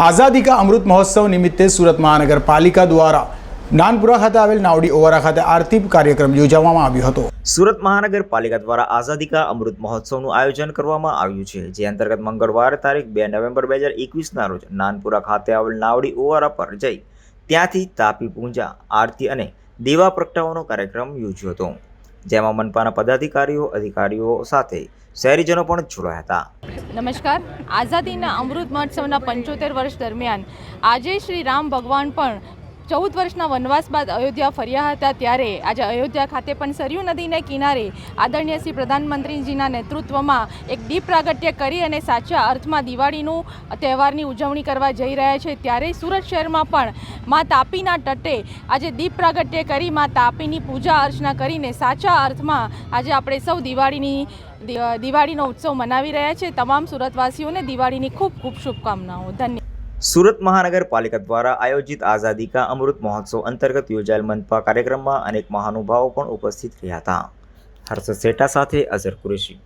આઝાદી કા અમૃત મહોત્સવ નિમિત્તે સુરત મહાનગરપાલિકા દ્વારા નાનપુરા ખાતે આવેલ નાવડી ઓવારા ખાતે આરતી કાર્યક્રમ યોજવામાં આવ્યો હતો. સુરત મહાનગરપાલિકા દ્વારા આઝાદી કા અમૃત મહોત્સવનું આયોજન કરવામાં આવ્યું છે, જે અંતર્ગત મંગળવાર તારીખ બે નવેમ્બર બે હજાર એકવીસના રોજ નાનપુરા ખાતે આવેલ નાવડી ઓવારા પર જઈ ત્યાંથી તાપી પૂજા, આરતી અને દેવા પ્રગટાવવાનો કાર્યક્રમ યોજ્યો હતો. જેમાં મનપાના પદાધિકારીઓ, અધિકારીઓ સાથે શહેરીજનો પણ જોડાયા હતા. નમસ્કાર. આઝાદીના અમૃત મહોત્સવના પંચોતેર વર્ષ દરમિયાન આજે શ્રી રામ ભગવાન પણ ચૌદ વર્ષના વનવાસ બાદ અયોધ્યા ફર્યા હતા ત્યારે આજે અયોધ્યા ખાતે પણ સરયુ નદીને કિનારે આદરણીય શ્રી પ્રધાનમંત્રીજીના નેતૃત્વમાં એક દીપ પ્રાગટ્ય કરી અને સાચા અર્થમાં દિવાળીનું તહેવારની ઉજવણી કરવા જઈ રહ્યા છે. ત્યારે સુરત શહેરમાં પણ મા તાપીના તટે આજે દીપ પ્રાગટ્ય કરી મા તાપીની પૂજા અર્ચના કરીને સાચા અર્થમાં આજે આપણે સૌ દિવાળીની દિવાળીનો ઉત્સવ મનાવી રહ્યા છે. તમામ સુરતવાસીઓને દિવાળીની ખૂબ ખૂબ શુભકામનાઓ. ધન્ય સુરત મહાનગરપાલિકા દ્વારા આયોજિત આઝાદી કા અમૃત મહોત્સવ અંતર્ગત યોજાયેલ મનપા કાર્યક્રમમાં અનેક મહાનુભાવો પણ ઉપસ્થિત રહ્યા હતા. હર્ષ શેઠા સાથે અઝર કુરેશી.